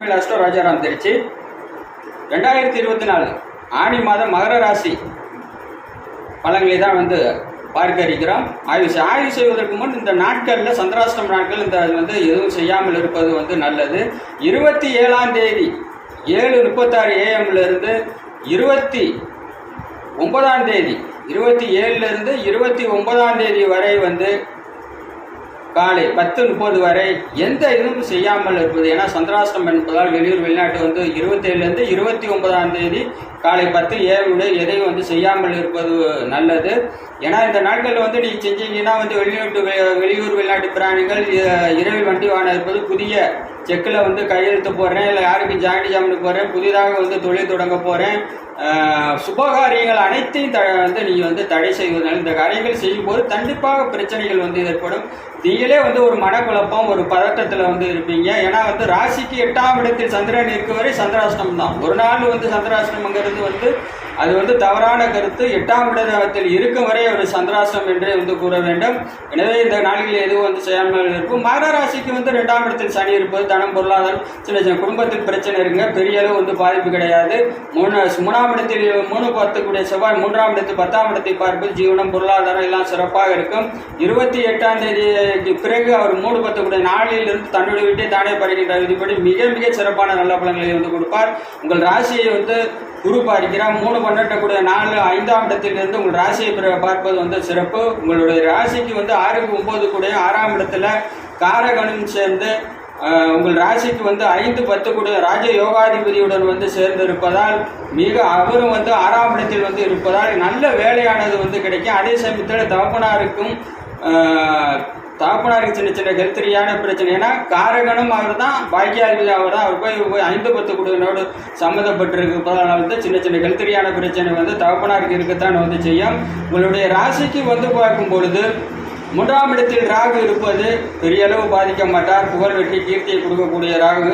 Astro Rajaram Trichy. ரெண்டாயிரத்தி இருபத்தி நாலு ஆணி மாதம் மகர ராசி பழங்களை தான் வந்து பார்க்க இருக்கிறோம். ஆய்வு செய்- ஆய்வு செய்வதற்கு முன் இந்த நாட்களில் சந்திராஷ்டம் நாட்கள் இந்த வந்து எதுவும் செய்யாமல் இருப்பது வந்து நல்லது. இருபத்தி ஏழாம் தேதி ஏழு முப்பத்தாறு ஏஎம்லேருந்து இருபத்தி ஒன்பதாம் தேதி இருபத்தி ஏழுலேருந்து இருபத்தி ஒன்பதாம் தேதி வரை வந்து காலை பத்து முப்பது வரை எந்த இதுவும் செய்யாமல் இருப்பது. ஏன்னா சந்திராஷ்டம் என்பதால் வெளியூர் வெளிநாட்டு வந்து இருபத்தேழுலேருந்து இருபத்தி ஒன்பதாம் தேதி காலை பத்து ஏழு எதையும் வந்து செய்யாமல் இருப்பது நல்லது. ஏன்னா இந்த நாட்களில் வந்து நீங்கள் செஞ்சீங்கன்னா வந்து வெளிநாட்டு வெளியூர் வெளிநாட்டு பிராணிகள் இரவில் வண்டி வாங்க இருப்பது புதிய செக்கில் வந்து கையெழுத்து போடுறேன். இல்லை யாருக்கு ஜாயிண்ட் ஜாமீன் போடுறேன். புதிதாக வந்து தொழில் தொடங்க போகிறேன் சுபகாரியங்கள் அனைத்தையும் த வந்து நீங்கள் வந்து தடை செய்வதனால் இந்த காரியங்கள் செய்யும்போது கண்டிப்பாக பிரச்சனைகள் வந்து ஏற்படும். நீங்களே வந்து ஒரு மனக்குழப்பம் ஒரு பதட்டத்தில் வந்து இருப்பீங்க. ஏன்னா வந்து ராசிக்கு எட்டாம் இடத்தில் சந்திரன் இருக்க வரை சந்திராஷ்டம் தான். ஒரு நாள் வந்து சந்திராஷ்டமங்கிறது வந்து அது வந்து தவறான கருத்து. எட்டாம் இடத்தில் இருக்கும் வரை ஒரு சந்திராசம் என்றே வந்து கூற வேண்டும். எனவே இந்த நாளில் எதுவும் வந்து செய்யாமல் இருக்கும். மகர ராசிக்கு வந்து ரெண்டாம் இடத்தில் சனி இருப்பது தனம் பொருளாதாரம். சின்ன சின்ன குடும்பத்தில் பிரச்சனை இருங்க. பெரிய அளவு வந்து பாதிப்பு கிடையாது. மூணு மூணாம் இடத்தில் மூணு பத்துக்கூடிய செவ்வாய் மூன்றாம் இடத்தில் பத்தாம் இடத்தை பார்ப்பது ஜீவனம் பொருளாதாரம் எல்லாம் சிறப்பாக இருக்கும். இருபத்தி எட்டாம் தேதிக்கு பிறகு அவர் மூணு பத்துக்கூடிய நாளிலிருந்து தன்னுடைய வீட்டை தானே படுகின்ற விதிப்படி மிக மிக சிறப்பான நல்ல பலன்களை வந்து கொடுப்பார். உங்கள் ராசியை வந்து குரு பார்க்கிறார். மூணு பன்னெண்டுக்கூடிய நாலு ஐந்தாம் இடத்திலிருந்து உங்கள் ராசியை பார்ப்பது வந்து சிறப்பு. உங்களுடைய ராசிக்கு வந்து ஆறுக்கு ஒம்பது கூடிய ஆறாம் இடத்துல காரகனும் சேர்ந்து உங்கள் ராசிக்கு வந்து ஐந்து பத்து கூடிய ராஜ யோகாதிபதியுடன் வந்து சேர்ந்து இருப்பதால் மிக அவரும் வந்து ஆறாம் இடத்தில் வந்து இருப்பதால் நல்ல வேலையானது வந்து கிடைக்கும். அதே சமயத்தில் தகப்பனாருக்கும் தகப்பனாருக்கு சின்ன சின்ன ஹெல்த் ரீதியான பிரச்சனை. ஏன்னா காரகனும் அவர் தான் பாக்கியார்கள் அவர் தான் அவர் போய் போய் ஐந்து பத்து குடும்பனோடு சம்மந்தப்பட்டிருப்பதால் வந்து சின்ன சின்ன ஹெல்த் ரீதியான பிரச்சனை வந்து தகப்பனாருக்கு இருக்கத்தான் வந்து செய்யும். உங்களுடைய ராசிக்கு வந்து பார்க்கும் பொழுது மூன்றாம் இடத்தில் ராகு இருப்பது பெரிய அளவு பாதிக்க மாட்டார். புகழ் வெற்றி கீர்த்தியை கொடுக்கக்கூடிய ராகு.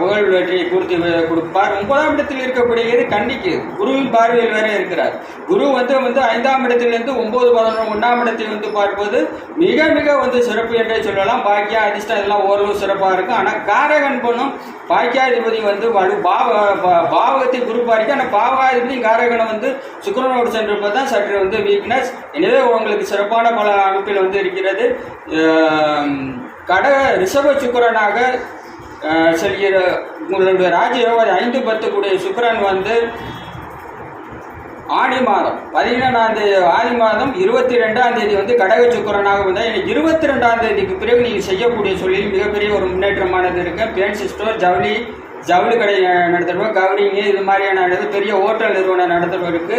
புகழ் வெற்றியை கொடுத்து கொடுப்பார். ஒன்பதாம் இடத்தில் இருக்கக்கூடியது கண்ணிக்கு குருவின் பார்வையில் வேற இருக்கிறார். குரு வந்து வந்து ஐந்தாம் இடத்திலிருந்து ஒன்பது பதினொன்று ஒன்றாம் இடத்தை வந்து பார்ப்பது மிக மிக வந்து சிறப்பு என்றே சொல்லலாம். பாக்கியா அதிர்ஷ்டம் இதெல்லாம் ஓரளவு சிறப்பாக இருக்கும். ஆனால் காரகன் பண்ணும் பாக்கியாதிபதி வந்து வலு பாவ பாவகத்தை குரு பாதிக்க ஆனால் பாவகாதிபதி காரகனை வந்து சுக்கரனோடு சென்றிருப்பது தான் சற்று வந்து வீக்னஸ் எனவே உங்களுக்கு சிறப்பான பல அமைப்பில் வந்து இருக்கிறது. கடக ரிஷப சுக்கரனாக செல்கிற உங்களுடைய ராஜயோக ஐந்து பத்துக்குடைய சுக்கரன் வந்து ஆடி மாதம் பதினேழாம் தேதி ஆடி மாதம் இருபத்தி ரெண்டாம் தேதி வந்து கடக சுக்கரனாக வந்தால் எனக்கு இருபத்தி ரெண்டாம் தேதிக்கு பிறகு நீங்கள் செய்யக்கூடிய சொல்லி மிகப்பெரிய ஒரு முன்னேற்றமானது இருக்குது பேன்சி ஸ்டோர் ஜவுளி ஜவுளி கடை நடத்துகிறவங்க கவனிங்க. இது மாதிரியான இது பெரிய ஹோட்டல் நிறுவனம் நடத்துவதற்கு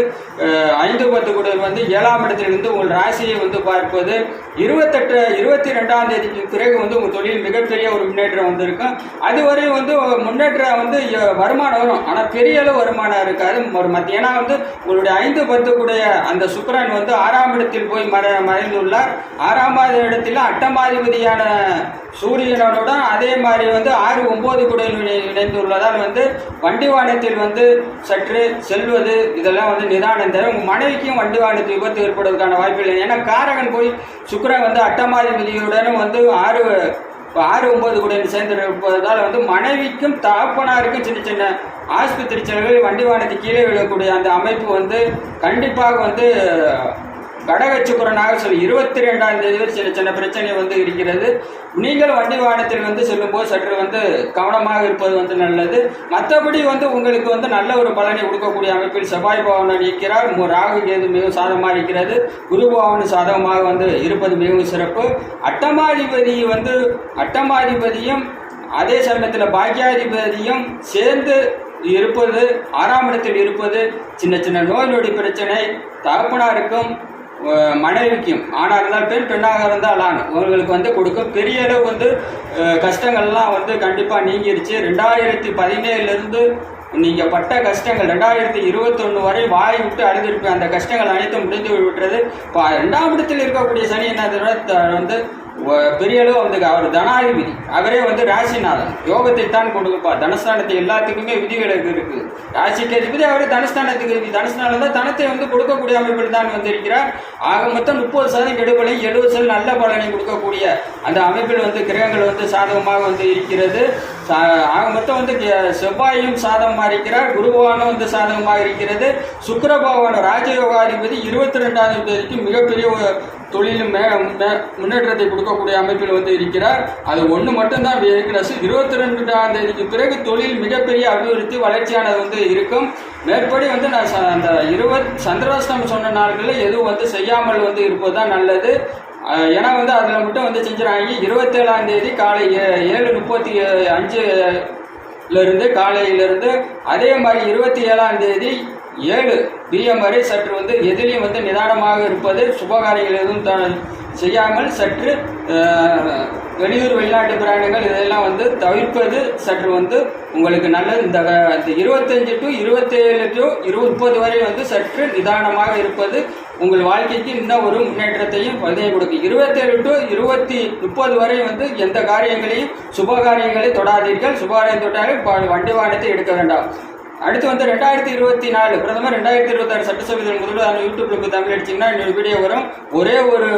ஐந்து பத்து கூட வந்து ஏழாம் இடத்திலிருந்து உங்கள் ராசியை வந்து பார்ப்பது இருபத்தெட்டு இருபத்தி ரெண்டாம் தேதிக்கு பிறகு வந்து உங்கள் தொழில் மிகப்பெரிய ஒரு முன்னேற்றம் வந்திருக்கும். அதுவரை வந்து முன்னேற்றம் வந்து வருமானம் வரும். ஆனால் பெரிய அளவு வருமானம் இருக்காது. ஒரு மத்திய ஏன்னா வந்து உங்களுடைய ஐந்து பத்துக்குடைய அந்த சுக்கரன் வந்து ஆறாம் இடத்தில் போய் மற மறைந்துள்ளார். ஆறாம் இடத்தில் அட்டமாதிபதியான சூரியனோட அதே மாதிரி வந்து ஆறு ஒன்பது கூட அமைந்துள்ளதால் வந்து வண்டி வாகனத்தில் வந்து சற்று செல்வது இதெல்லாம் வந்து நிதானம் தரும். உங்கள் மனைவிக்கும் வண்டி வாகனத்தில் விபத்து ஏற்படுவதற்கான வாய்ப்பு இல்லை. ஏன்னா காரகன் போய் சுக்கரன் வந்து அட்டமாதிபதியுடனும் வந்து ஆறு ஆறு ஒன்பது கூட சேர்ந்து இருப்பதால் வந்து மனைவிக்கும் தகப்பனாருக்கும் சின்ன சின்ன ஆஸ்பத்திரி செலவில் வண்டி வாகனத்துக்கு கீழே விழக்கூடிய அந்த அமைப்பு வந்து கண்டிப்பாக வந்து கடகச்சுக்குரனாக சொல்லி இருபத்தி ரெண்டாம் தேதி வரை சின்ன சின்ன பிரச்சனை வந்து இருக்கிறது. நீங்கள் வண்டி வாகனத்தில் வந்து செல்லும்போது சற்று வந்து கவனமாக இருப்பது வந்து நல்லது. மற்றபடி வந்து உங்களுக்கு வந்து நல்ல ஒரு பலனை கொடுக்கக்கூடிய அமைப்பில் செவ்வாய் பவன் இருக்கிறார் ராகு கேது மிகவும் சாதகமாக இருக்கிறது. குரு பவனு சாதகமாக வந்து இருப்பது மிகவும் சிறப்பு. அட்டமாதிபதி வந்து அட்டமாதிபதியும் அதே சமயத்தில் பாக்கியாதிபதியும் சேர்ந்து இருப்பது ஆறாம் இடத்தில் இருப்பது சின்ன சின்ன நோய் நொடி பிரச்சனை தகப்பனாருக்கும் மனைவிக்கும் ஆணாக இருந்தால் பெண் பெண்ணாக இருந்தால் ஆண். உங்களுக்கு வந்து கொடுக்கும் பெரிய அளவு வந்து கஷ்டங்கள்லாம் வந்து கண்டிப்பாக நீங்கிருச்சு. ரெண்டாயிரத்தி பதினேழுலேருந்து நீங்கள் பட்ட கஷ்டங்கள் ரெண்டாயிரத்தி இருபத்தொன்று வரை வாய் விட்டு அழுதிருப்பேன் அந்த கஷ்டங்கள் அனைத்தும் முடிந்து விட்டுறது இப்போ ரெண்டாம் இடத்தில் இருக்கக்கூடிய சனி என்ன வந்து பெரிய அளவு வந்து அவர் தனாதிபதி. அவரே வந்து ராசிநாதன். யோகத்தை தான் கொடுப்பார் தனஸ்தானத்தை எல்லாத்துக்குமே விதிகள் இருக்கு ராசிக்கு அதிபதி அவரே தனஸ்தானத்துக்கு விதி. தனஸ்தானம் தான் தனத்தை வந்து கொடுக்கக்கூடிய அமைப்பில் தான் வந்திருக்கிறார் ஆக மொத்தம் முப்பது சதவீதம் கெடுபலையும் எழுபது சதவீதம் நல்ல பலனை கொடுக்கக்கூடிய அந்த அமைப்பில் வந்து கிரகங்கள் வந்து சாதகமாக வந்து இருக்கிறது. சா- ஆக மொத்தம் வந்து செவ்வாயும் சாதகமாக இருக்கிறார். குருபவானும் வந்து சாதகமாக இருக்கிறது. சுக்கிர ராஜயோகாதிபதி இருபத்தி ரெண்டாம் தேதிக்கு மிகப்பெரிய ஒரு தொழிலும் மே மே- முன்னேற்றத்தை கொடுக்கக்கூடிய அமைப்பில் வந்து இருக்கிறார். அது ஒன்று மட்டும்தான் வீக்னஸ் இருபத்தி ரெண்டாம் தேதிக்கு பிறகு தொழில் மிகப்பெரிய அபிவிருத்தி வளர்ச்சியானது வந்து இருக்கும். மேற்படி வந்து நான் ச- அந்த இருபத் சந்திராஷ்டம் சொன்ன நாட்களில் எதுவும் வந்து செய்யாமல் வந்து இருப்பது தான் நல்லது ஏன்னா வந்து அதில் மட்டும் வந்து செஞ்சுறாங்க. இருபத்தேழாம் தேதி காலை ஏழு முப்பத்தி அஞ்சுலேருந்து காலையிலேருந்து காலையிலிருந்து அதே மாதிரி இருபத்தி ஏழாம் தேதி ஏழு. பிஎம் வரை சற்று வந்து எதிலையும் வந்து நிதானமாக இருப்பது சுபகாரியங்கள் எதுவும் த- செய்யாமல் சற்று வெளியூர் வெளிநாட்டு பிரயாணங்கள் இதெல்லாம் வந்து தவிர்ப்பது சற்று வந்து உங்களுக்கு நல்லது. இந்த இருபத்தஞ்சு டு இருபத்தேழு டு இரு முப்பது வரை வந்து சற்று நிதானமாக இருப்பது உங்கள் வாழ்க்கைக்கு இன்னும் ஒரு முன்னேற்றத்தையும் பதினையும் கொடுக்கும். இருபத்தேழு டு இருபத்தி முப்பது வரை வந்து எந்த காரியங்களையும் சுப காரியங்களை தொடாதீர்கள். சுபகாரியம் தொட்டாலும் வண்டி வாகனத்தை எடுக்க வேண்டாம். அடுத்து வந்து ரெண்டாயிரத்தி இருபத்தி நாலு பிரதமர் ரெண்டாயிரத்தி இருபத்தாறு சட்டசபை முதல்வர் யூடியூப்ல போய் தமிழ் அடிச்சிங்கன்னா இன்னொரு வீடியோ வரும். ஒரே ஒரு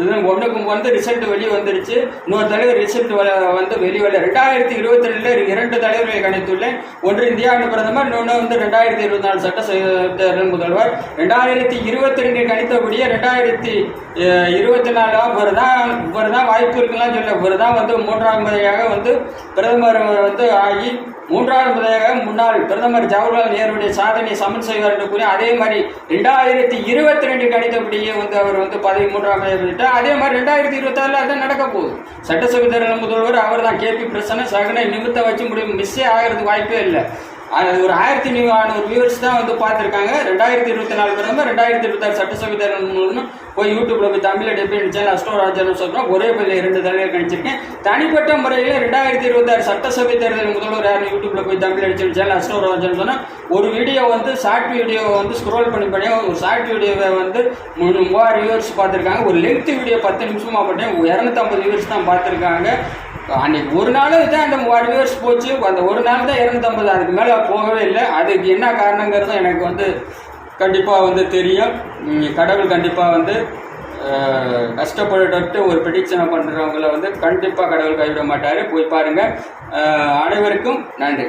இது ஒன்றுக்கும் வந்து ரிசல்ட் வெளியே வந்துருச்சு. இன்னொரு தலைவர் ரிசல்ட் வந்து வெளியே வரல. ரெண்டாயிரத்தி இருபத்தி ரெண்டுல இரண்டு தலைவர்களை கணித்துள்ளேன். ஒன்று இந்தியா ஆண்டு பிரதமர் இன்னொன்று வந்து ரெண்டாயிரத்தி இருபத்தி நாலு சட்டசபை முதல்வர். ரெண்டாயிரத்தி இருபத்தி ரெண்டில் கணித்தபடியே ரெண்டாயிரத்தி இருபத்தி நாலு இவர் தான் இவர் தான் வாய்ப்பு இருக்குலாம் சொல்ல இவர் தான் வந்து மூன்றாம் முறையாக வந்து பிரதமர் வந்து ஆகி மூன்றாவது முறையாக முன்னாள் பிரதமர் ஜவஹர்லால் நேருடைய சாதனையை சமன் செய்வார் என்று கூறி அதே மாதிரி ரெண்டாயிரத்தி இருபத்தி ரெண்டு கணித்தபடியே வந்து அவர் வந்து பதவி மூன்றாம் முறையாக அதே மாதிரி ரெண்டாயிரத்தி இருபத்தாறில் அதான் நடக்க போகுது. சட்டசபை தேர்தல் முதல்வர் அவர் தான் கேபி பிரசன்ன சகனை நிமித்த வச்சு முடியும் மிஸ்ஸே ஆகிறதுக்கு வாய்ப்பே இல்லை. ஒரு ஆயிரத்தி நானூறு வியூவர்ஸ் தான் வந்து பார்த்துருக்காங்க. ரெண்டாயிரத்தி இருபத்தி நாலு பிரதமர் ரெண்டாயிரத்தி இருபத்தாறு சட்டசபை தேர்தல் மூலம் போய் யூடியூப்ல போய் தமிழ் டெபிட் சேனல் அஷ்டராஜன் சொல்கிறோம் ஒரே பள்ளியில் இரண்டு தலைவர் கணிச்சிருக்கேன். தனிப்பட்ட முறையில் ரெண்டாயிரத்தி இருபத்தாறு சட்டசபை தேர்தல் முதல்வர் யார் யூடியூப்ல போய் தமிழ் அடிச்சல் சேனல் அஷ்டராஜன் சொன்னால் ஒரு வீடியோ வந்து ஷார்ட் வீடியோ வந்து ஸ்க்ரோல் பண்ணி பண்ணி ஒரு ஷார்ட் வீடியோவை வந்து மூணு மூவாயிரம் வியூவர்ஸ் பார்த்துருக்காங்க. ஒரு லென்த் வீடியோ பத்து நிமிஷமா பண்ணேன் இரநூத்தம்பது வியூவர்ஸ் தான் பார்த்துருக்காங்க. அன்னைக்கு ஒரு நாள் தான் அந்த ஒன் இயர்ஸ் போச்சு. அந்த ஒரு நாள் தான் இரநூத்தம்பது. அதுக்கு மேலே போகவே இல்லை. அதுக்கு என்ன காரணங்கிறதும் எனக்கு வந்து கண்டிப்பாக வந்து தெரியும். கடவுள் கண்டிப்பாக வந்து கஷ்டப்பட்டு ஒரு ப்ரிடிக்ஷனை பண்ணுறவங்கள வந்து கண்டிப்பாக கடவுள் கைவிட மாட்டார். போய் பாருங்கள் அனைவருக்கும் நன்றி.